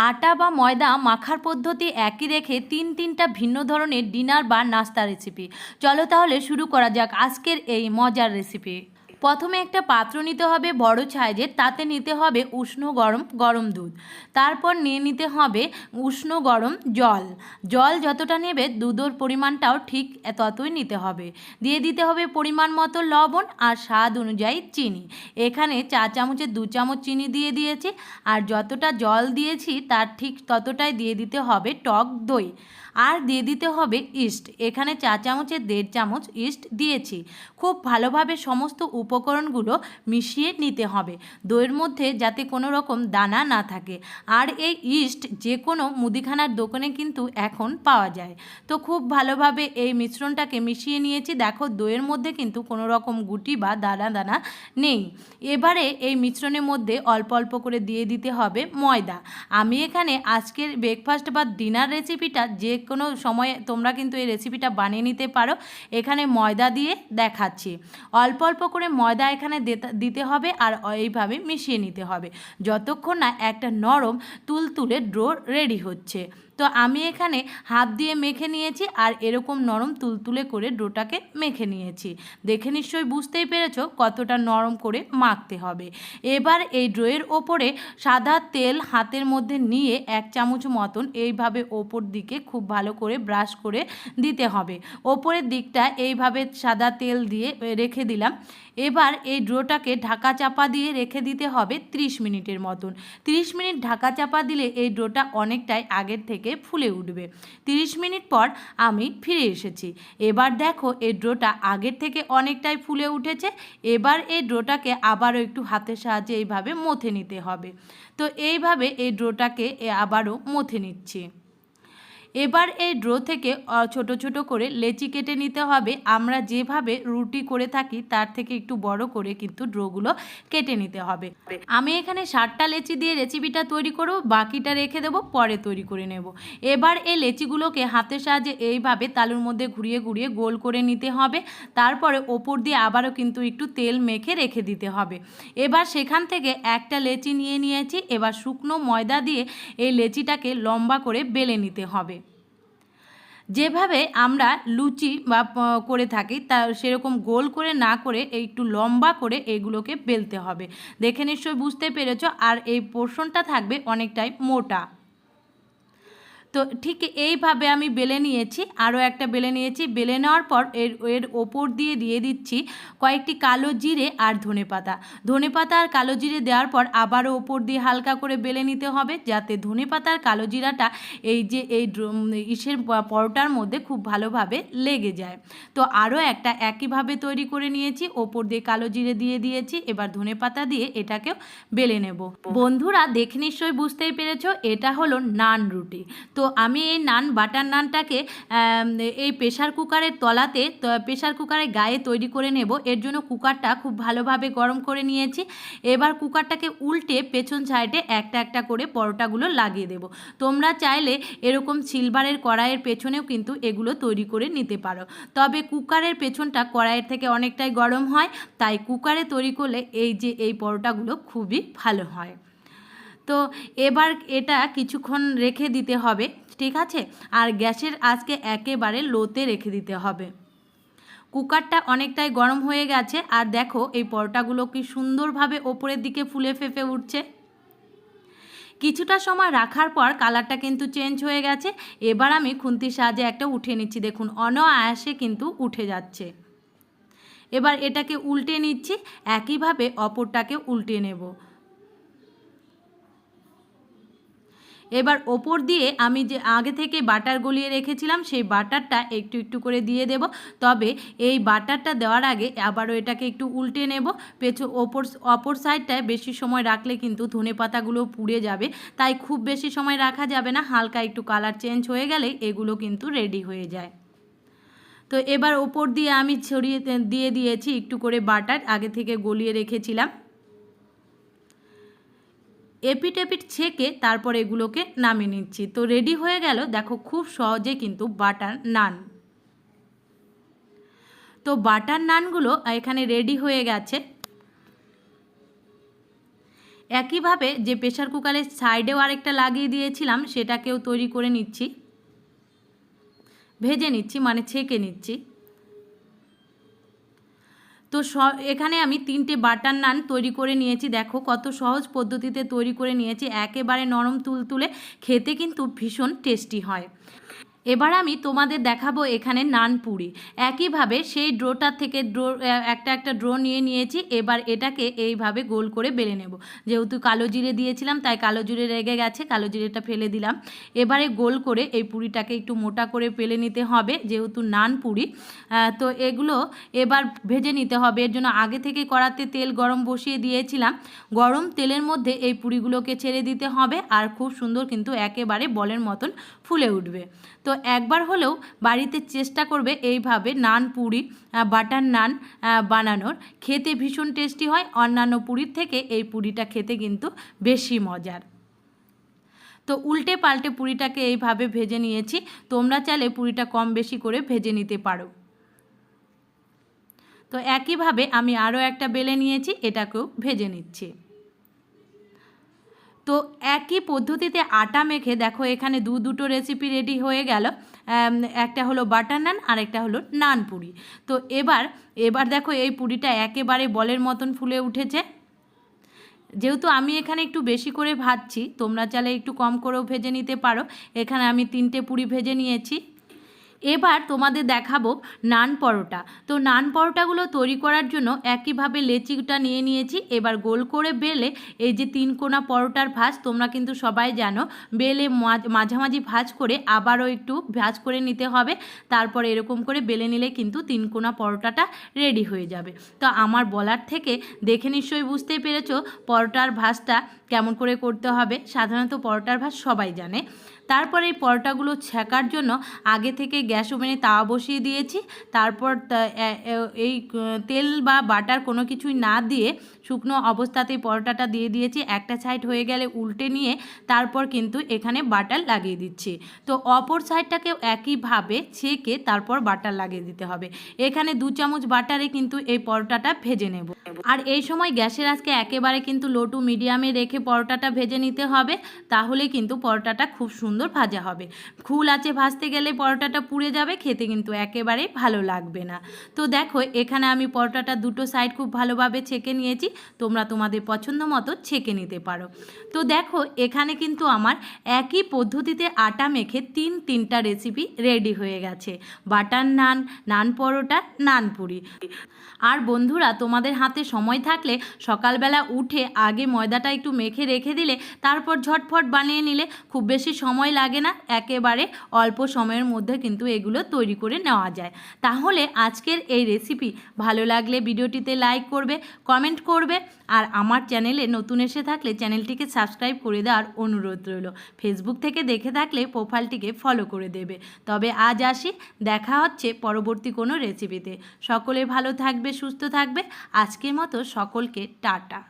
আটা বা ময়দা মাখার পদ্ধতি একই রেখে তিন তিনটা ভিন্ন ধরনের ডিনার বা নাস্তা রেসিপি চলো তাহলে শুরু করা যাক আজকের এই মজার রেসিপি প্রথমে একটা পাত্র নিতে হবে বড় সাইজের, তাতে নিতে হবে উষ্ণ গরম গরম দুধ। তারপর নিয়ে নিতে হবে উষ্ণ গরম জল। জল যতটা নেবে দুধের পরিমাণটাও ঠিক ততই নিতে হবে। দিয়ে দিতে হবে পরিমাণ মতো লবণ আর স্বাদ অনুযায়ী চিনি। এখানে চা চামচের দু চামচ চিনি দিয়ে দিয়েছি। আর যতটা জল দিয়েছি, তার ঠিক ততটাই দিয়ে দিতে হবে টক দই। আর দিয়ে দিতে হবে ইস্ট। এখানে চা চামচের দেড় চামচ ইস্ট দিয়েছি। খুব ভালোভাবে সমস্ত উপকরণগুলো মিশিয়ে নিতে হবে। দইয়ের মধ্যে যাতে কোনো রকম দানা না থাকে। আর এই ইস্ট যে কোনো মুদিখানার দোকানে কিন্তু এখন পাওয়া যায়। তো খুব ভালোভাবে এই মিশ্রণটাকে মিশিয়ে নিয়েছি। দেখো, দইয়ের মধ্যে কিন্তু কোনো রকম গুটি বা দানা দানা নেই। এবারে এই মিশ্রণের মধ্যে অল্প অল্প করে দিয়ে দিতে হবে ময়দা। আমি এখানে আজকের ব্রেকফাস্ট বা ডিনার রেসিপিটা যে কোনো সময়ে তোমরা কিন্তু এই রেসিপিটা বানিয়ে নিতে পারো। এখানে ময়দা দিয়ে দেখাচ্ছি। অল্প অল্প করে ময়দা এখানে দেতা- হবে আর এইভাবে মিশিয়ে নিতে হবে। যতক্ষণ না একটা নরম তুলতুলে ড্রো রেডি হচ্ছে। তো আমি এখানে হাত দিয়ে মেখে নিয়েছি আর এরকম নরম তুলতুলে করে ডোটাকে মেখে নিয়েছি। দেখে নিশ্চয়ই বুঝতেই পেরেছ কতটা নরম করে মাখতে হবে। এবার এই ড্রোয়ের ওপরে সাদা তেল হাতের মধ্যে নিয়ে এক চামচ মতন এইভাবে ওপর দিকে খুব ভালো করে ব্রাশ করে দিতে হবে। ওপরের দিকটা এইভাবে সাদা তেল দিয়ে রেখে দিলাম। এবার এই ড্রোটাকে ঢাকা চাপা দিয়ে রেখে দিতে হবে 30 মিনিটের মতন। 30 মিনিট ঢাকা চাপা দিলে এই ড্রোটা অনেকটাই আগের থেকে ফুলে উঠবে। 30 মিনিট পর আমি ফিরে এসেছি। এবার দেখো এই ড্রোটা আগের থেকে অনেকটাই ফুলে উঠেছে। এবার এই ড্রোটাকে আবারও একটু হাতের সাহায্যে এইভাবে মথে নিতে হবে। তো এইভাবে এই ড্রোটাকে আবারও মথে নিচ্ছি। এবার এই ড্রো থেকে ছোট ছোট করে লেচি কেটে নিতে হবে। আমরা যেভাবে রুটি করে থাকি, তার থেকে একটু বড় করে কিন্তু ড্রোগুলো কেটে নিতে হবে। আমি এখানে ষাটটা লেচি দিয়ে রেসিপিটা তৈরি করব, বাকিটা রেখে দেবো, পরে তৈরি করে নেব। এবার এই লেচিগুলোকে হাতের সাহায্যে এইভাবে তালুর মধ্যে ঘুরিয়ে ঘুরিয়ে গোল করে নিতে হবে। তারপরে ওপর দিয়ে আবারও কিন্তু একটু তেল মেখে রেখে দিতে হবে। এবার সেখান থেকে একটা লেচি নিয়ে নিয়েছি। এবার শুকনো ময়দা দিয়ে এই লেচিটাকে লম্বা করে বেলে নিতে হবে। যেভাবে আমরা লুচি বা করে থাকি, তা সেরকম গোল করে না করে একটু লম্বা করে এগুলোকে বেলতে হবে। দেখে নিশ্চয়ই বুঝতে পেরেছ, আর এই পোর্শনটা থাকবে অনেকটাই মোটা। তো ঠিক এইভাবে আমি বেলে নিয়েছি, আরও একটা বেলে নিয়েছি। বেলে নেওয়ার পর এর এর ওপর দিয়ে দিয়ে দিচ্ছি কয়েকটি কালো জিরে আর ধনে পাতা। ধনে পাতা আর কালো জিরে দেওয়ার পর আবারও ওপর দিয়ে হালকা করে বেলে নিতে হবে, যাতে ধনে পাতা আর কালো জিরাটা এই যে, এই ইসের পরোটার মধ্যে খুব ভালোভাবে লেগে যায়। তো আরও একটা একইভাবে তৈরি করে নিয়েছি, ওপর দিয়ে কালো জিরে দিয়ে দিয়েছি, এবার ধনে পাতা দিয়ে এটাকেও বেলে নেব। বন্ধুরা, দেখে নিশ্চয়ই বুঝতেই পেরেছ, এটা হলো নান রুটি। তো আমি এই নান, বাটার নানটাকে এই প্রেশার কুকারের তলাতে প্রেশার কুকারের গায়ে তৈরি করে নেব। এর জন্য কুকারটা খুব ভালোভাবে গরম করে নিয়েছি। এবার কুকারটাকে উল্টে পেছন সাইডে একটা একটা করে পরোটাগুলো লাগিয়ে দেব। তোমরা চাইলে এরকম সিলভারের কড়াইয়ের পেছনেও কিন্তু এগুলো তৈরি করে নিতে পারো। তবে কুকারের পেছনটা কড়াইয়ের থেকে অনেকটাই গরম হয়। তাই কুকারে তৈরি করলে এই যে এই পরোটাগুলো খুবই ভালো হয়। তো এবার এটা কিছুক্ষণ রেখে দিতে হবে, ঠিক আছে? আর গ্যাসের আজকে একেবারে লোতে রেখে দিতে হবে। কুকারটা অনেকটাই গরম হয়ে গেছে, আর দেখো এই পরোটাগুলো কি সুন্দরভাবে ওপরের দিকে ফুলে ফেপে উঠছে। কিছুটা সময় রাখার পর কালারটা কিন্তু চেঞ্জ হয়ে গেছে। এবার আমি খুন্তির সাহায্যে একটা উঠে নিচ্ছি। দেখুন, অনায়াসে কিন্তু উঠে যাচ্ছে। এবার এটাকে উল্টে নিচ্ছি। একইভাবে অপরটাকে উল্টে নেব। এবার ওপর দিয়ে আমি যে আগে থেকে বাটার গলিয়ে রেখেছিলাম, সেই বাটারটা একটু একটু করে দিয়ে দেব। তবে এই বাটারটা দেওয়ার আগে আবারও এটাকে একটু উল্টে নেব। পেছু ওপর, অপর সাইডটায় বেশি সময় রাখলে কিন্তু ধনে পাতাগুলো পুড়ে যাবে। তাই খুব বেশি সময় রাখা যাবে না, হালকা একটু কালার চেঞ্জ হয়ে গেলে এগুলো কিন্তু রেডি হয়ে যায়। তো এবার ওপর দিয়ে আমি ছড়িয়ে, দিয়ে দিয়েছি একটু করে বাটার, আগে থেকে গলিয়ে রেখেছিলাম। এপিট এপিট ছেঁকে তারপর এগুলোকে নামিয়ে নিচ্ছি। তো রেডি হয়ে গেল। দেখো খুব সহজে কিন্তু বাটার নান। তো বাটার নানগুলো এখানে রেডি হয়ে গেছে। একইভাবে যে প্রেশার কুকারের সাইডেও আরেকটা লাগিয়ে দিয়েছিলাম, সেটাকেও তৈরি করে নিচ্ছি। ভেজে নিচ্ছি মানে ছেঁকে নিচ্ছি। তো স, এখানে আমি তিনটে বাটার নান তৈরি করে নিয়েছি। দেখো কত সহজ পদ্ধতিতে তৈরি করে নিয়েছি। একেবারে নরম তুলতুলে, খেতে কিন্তু ভীষণ টেস্টি হয়। এবার আমি তোমাদের দেখাবো এখানে নান পুরি একইভাবে সেই ড্রোটার থেকে ড্রো একটা একটা ড্রো নিয়ে নিয়েছি, এবার এটাকে এইভাবে গোল করে বেলে নেব। যেহেতু কালো জিরে দিয়েছিলাম, তাই কালো জিরে রেগে গেছে, কালো জিরেটা ফেলে দিলাম। এবারে গোল করে এই পুরিটাকে একটু মোটা করে পেলে নিতে হবে, যেহেতু নান পুরি তো এগুলো এবার ভেজে নিতে হবে। এর জন্য আগে থেকে করাতে তেল গরম বসিয়ে দিয়েছিলাম। গরম তেলের মধ্যে এই পুরিগুলোকে ছেড়ে দিতে হবে, আর খুব সুন্দর কিন্তু একেবারে বলের মতন ফুলে উঠবে। তো একবার হলেও বাড়িতে চেষ্টা করবে এইভাবে নান পুরি বাটার নান বানানোর। খেতে ভীষণ টেস্টি হয়, অন্যান্য পুরীর থেকে এই পুরিটা খেতে কিন্তু বেশি মজার। তো উল্টে পাল্টে পুরিটাকে এইভাবে ভেজে নিয়েছি। তোমরা চাইলে পুরিটা কম বেশি করে ভেজে নিতে পারো। তো একইভাবে আমি আরও একটা বেলে নিয়েছি, এটাকেও ভেজে নিচ্ছি। তো একই পদ্ধতিতে আটা মেখে দেখো এখানে দু দুটো রেসিপি রেডি হয়ে গেল। একটা হলো বাটার নান আর একটা হলো নান পুরি। তো এবার এবার দেখো এই পুরিটা একেবারে বলের মতন ফুলে উঠেছে। যেহেতু আমি এখানে একটু বেশি করে ভাজছি, তোমরা চালে একটু কম করেও ভেজে নিতে পারো। এখানে আমি তিনটে পুরি ভেজে নিয়েছি। এবার তোমাদের দেখাবো নান পরোটা। তো নান পরোটাগুলো তৈরি করার জন্য একইভাবে লেচিটা নিয়ে নিয়েছি। এবার গোল করে বেলে এই যে তিন কোনা পরোটার ভাজ, তোমরা কিন্তু সবাই জানো, বেলে মাঝ- মাঝামাঝি ভাজ করে আবারও একটু ভাজ করে নিতে হবে। তারপর এরকম করে বেলে নিলে কিন্তু তিন কোনা পরোটাটা রেডি হয়ে যাবে। তো আমার বলার থেকে দেখে নিশ্চয়ই বুঝতেই পেরেছ, পরোটার ভাজটা কেমন করে করতে হবে, সাধারণত পরোটার ভাজ সবাই জানে। তারপর এই পরোটাগুলো ছেঁকার জন্য আগে থেকে গ্যাস ওভেনে তাওয়া বসিয়ে দিয়েছি। তারপর এই তেল বা বাটার কোনো কিছুই না দিয়ে শুকনো অবস্থাতেই পরোটাটা দিয়ে দিয়েছি। একটা সাইড হয়ে গেলে উল্টে নিয়ে তারপর কিন্তু এখানে বাটার লাগিয়ে দিচ্ছি। তো অপর সাইডটাকেও একইভাবে ছেঁকে তারপর বাটার লাগিয়ে দিতে হবে। এখানে দু চামচ বাটারে কিন্তু এই পরোটাটা ভেজে নেব। আর এই সময় গ্যাসের আজকে একেবারে কিন্তু লো টু মিডিয়ামে রেখে পরোটাটা ভেজে নিতে হবে, তাহলে কিন্তু পরোটাটা খুব সুন্দর ভাজা হবে। খুল আছে ভাজতে গেলে পরোটাটা পুড়ে যাবে, খেতে কিন্তু একেবারেই ভালো লাগবে না। তো দেখো, এখানে আমি পরোটাটা দুটো সাইড খুব ভালোভাবে ছেঁকে নিয়েছি, তোমরা তোমাদের পছন্দ মতো ছেঁকে নিতে পারো। তো দেখো, এখানে কিন্তু আমার একই পদ্ধতিতে আটা মেখে তিন, তিনটা রেসিপি রেডি হয়ে গেছে। বাটার নান নান পরোটা, নান পুরি। আর বন্ধুরা, তোমাদের হাতে সময় থাকলে সকালবেলা উঠে আগে ময়দাটা একটু মেখে রেখে দিলে তারপর ঝটফট বানিয়ে নিলে খুব বেশি সময় লাগে না, একেবারে অল্প সময়ের মধ্যে কিন্তু এগুলো তৈরি করে নেওয়া যায়। তাহলে আজকের এই রেসিপি ভালো লাগলে ভিডিওটিতে লাইক করবে কমেন্ট করবে আর আমার চ্যানেলে নতুন এসে থাকলে চ্যানেলটিকে সাবস্ক্রাইব করে দেওয়ার অনুরোধ রইল। ফেসবুক থেকে দেখে থাকলে প্রোফাইলটিকে ফলো করে দেবে। তবে আজ আসি, দেখা হচ্ছে পরবর্তী কোনো রেসিপিতে সকলে ভালো থাকবে, সুস্থ থাকবে। আজকের মতো সকলকে টাটা।